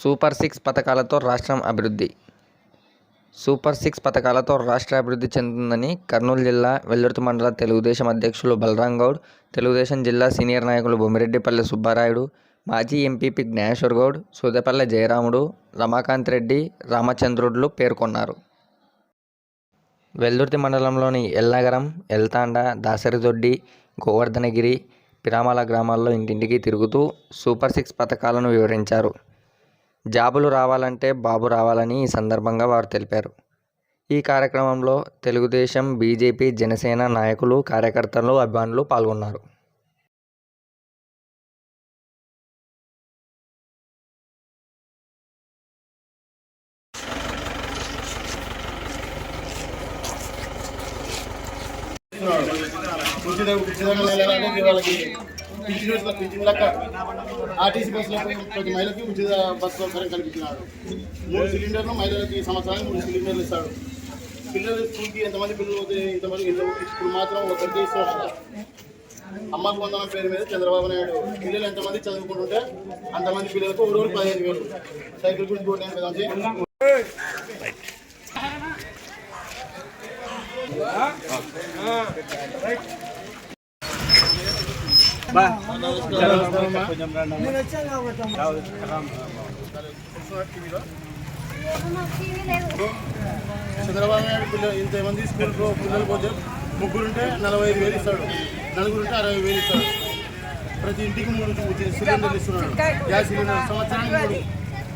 Super six పథకాలతో రాష్ట్రం అభివృద్ధి. సూపర్ సిక్స్ పథకాలతో రాష్ట్ర అభివృద్ధి చెందుతుందని కర్నూలు జిల్లా వెల్లుర్తి మండల తెలుగుదేశం అధ్యక్షులు బలరాం గౌడ్ తెలుగుదేశం జిల్లా సీనియర్ నాయకులు బొమ్మిరెడ్డిపల్లి సుబ్బారాయుడు మాజీ ఎంపీపీ జ్ఞానేశ్వర్ గౌడ్ సూదెపల్లె జయరాముడు రమాకాంత్ రెడ్డి రామచంద్రుడులు పేర్కొన్నారు. వెల్దుర్తి మండలంలోని ఎల్నగరం ఎల్తాండ దాసరిదొడ్డి గోవర్ధనగిరి పిరామాల గ్రామాల్లో ఇంటింటికి తిరుగుతూ సూపర్ సిక్స్ పథకాలను వివరించారు. జాబులు రావాలంటే బాబు రావాలని ఈ సందర్భంగా వారు తెలిపారు. ఈ కార్యక్రమంలో తెలుగుదేశం బీజేపీ జనసేన నాయకులు కార్యకర్తలు అభిమానులు పాల్గొన్నారు. ఉచిత ఉచితంగా వెళ్ళాలంటే వాళ్ళకి పిచ్చి ఇస్తారు, లెక్క ఆర్టీసీ బస్సులకు ప్రతి మహిళకి ఉచిత బస్సు సౌకర్యం కల్పించినాడు మూడు సిలిండర్లు మహిళలకి సంవత్సరానికి మూడు సిలిండర్లు ఇస్తాడు పిల్లలు స్కూల్కి ఎంతమంది పిల్లలు ఇంతమంది ఇంత ఇప్పుడు మాత్రం ఒకరికి ఇస్తున్నారు అమ్మకు వందనం పేరు మీద చంద్రబాబు నాయుడు పిల్లలు ఎంతమంది చదువుకుంటుంటే అంతమంది పిల్లలకు ఒక రోజు పదిహేను వేలు సైకిల్ గురించి పోటీ కదా చంద్రబాబు నాయుడు పిల్లలు ఇంతమంది స్కూల్ పిల్లలు పోతే ముగ్గురుంటే నలభై ఐదు వేలు ఇస్తాడు. నలుగురుంటే అరవై వేలు ఇస్తాడు. ప్రతి ఇంటికి మూడు ఉచిత సిలిండర్లు ఇస్తున్నాడు గ్యాస్ సిలిండర్ సంవత్సరానికి మూడు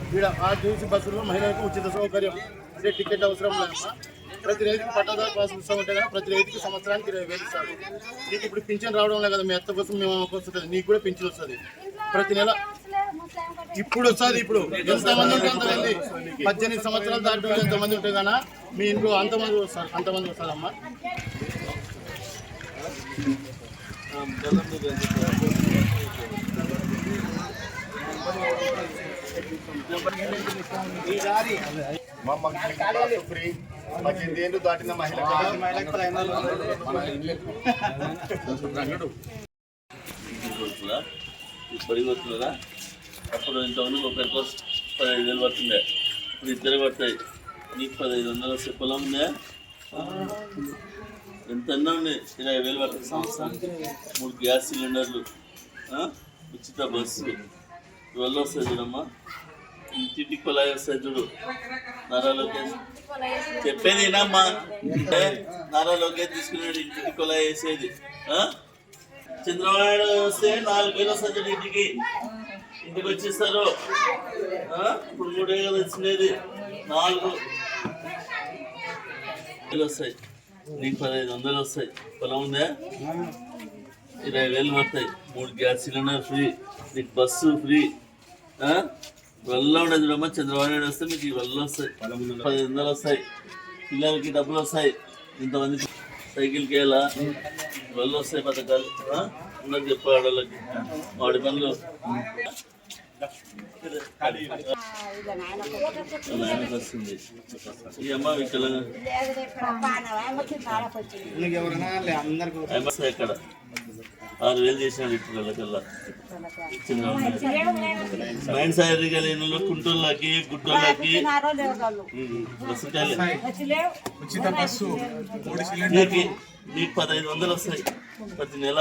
ఇక్కడ ఆర్టీసీ బస్సులో మహిళలకు ఉచిత సౌకర్యం అంటే టికెట్ అవసరం లేదమ్మా ప్రతి రైతుకి పట్టాదారు పాస్ ఇస్తా ఉంటే కదా ప్రతి రైతుకి సంవత్సరానికి ఇరవై వేలు ఇస్తారు. నీకు ఇప్పుడు పింఛన్ రావడం లేదు కదా మీ అత్త కోసం మేము వస్తుంది నీకు కూడా పింఛన్ వస్తుంది. ప్రతి నెల ఇప్పుడు వస్తుంది ఇప్పుడు. ఎంతమంది ఉంటే అంతమంది? పద్దెనిమిది సంవత్సరాలు దాటి ఎంతమంది ఉంటే కానీ మీ ఇంట్లో అంతమంది వస్తారు. అంతమంది వస్తారమ్మా. ఫ్రీ పద్దెనిమిది ఏళ్ళు దాటిన మహిళ పడి కొడుకులరా అప్పుడు ఇంతమంది ఒకరికి పదహైదు వేలు పడుతుండే ఇప్పుడు ఇద్దరు పడతాయి నీకు పదహైదు వందలు వస్తే పొలం ఉందా? ఎంత ఉన్నాయి ఇరవై వేలు పడుతుంది సంవత్సరానికి మూడు గ్యాస్ సిలిండర్లు? ఉచిత బస్సు. ఇవల్ల వస్తాయి చూడమ్మా. ఇంటింటికి పొలాయి వస్తాయి చూడు. నారా లోకేష్. చెప్పేది ఏనమ్మా? నారా లోకేష్ తీసుకున్నాడు ఇంటికి కొలాయి వేసేది? చంద్రబాబు వస్తే నాలుగు వేలు వస్తుంది చూడు ఇంటికి. ఇంటికి వచ్చేస్తారు. ఆ? ఇప్పుడు మూడే కదా వచ్చినది నాలుగు వేలు వస్తాయి. నీకు పదహైదు వందలు వస్తాయి. పొలం ఉందా? ఇరవై వేలు పడతాయి. మూడు గ్యాస్ సిలిండర్ ఫ్రీ. నీకు బస్సు ఫ్రీ. ఆ? వల్ల ఉండదు చూడమ్మా. చంద్రబాబు నాయుడు వస్తే మీకు ఈ వల్ల వస్తాయి. పదిహేను వందలు వస్తాయి. పిల్లలకి డబ్బులు వస్తాయి. ఇంతమంది సైకిల్కి వెళ్ళా వల్ల వస్తాయి పథకాలు? ఉన్నది చెప్పు ఆడవాళ్ళకి వాడి పనులు. వస్తుంది. ఈ అమ్మ అమ్మ ఎక్కడ ఆరు వేలు చేసినాడు ఇప్పుడు వాళ్ళకల్లా మైండ్ సాయరీ కలిగిన కుంటోళ్ళకి గుట్టోళ్ళకి. ఉచిత బస్సు నీకు నీకు పదహైదు వందలు వస్తాయి. ప్రతి నెల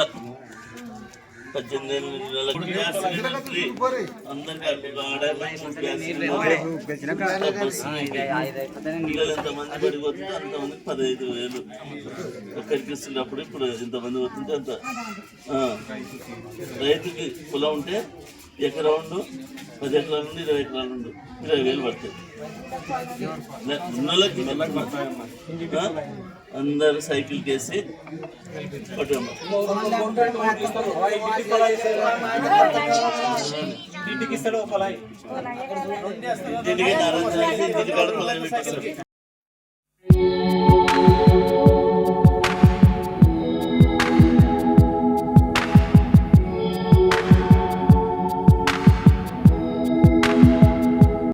ఎంతమంది పడిపోతుంటే అంతమందికి పదహైదు వేలు ఒక్కరికి ఇస్తున్నప్పుడు ఇప్పుడు ఎంతమంది పోతుంటే అంత ఆ. రైతుకి పొలం ఉంటే ఎకరా ఉండు పది ఎకరాల నుండి ఇరవై ఎకరాల నుండి ఇరవై వేలు పడతాయి. ఉన్నోళ్ళకి? అందరు సైకిల్ కేసి ఇంటికి నారాయణ ఇంటికి కాడ పొలం పెట్టేస్తారు.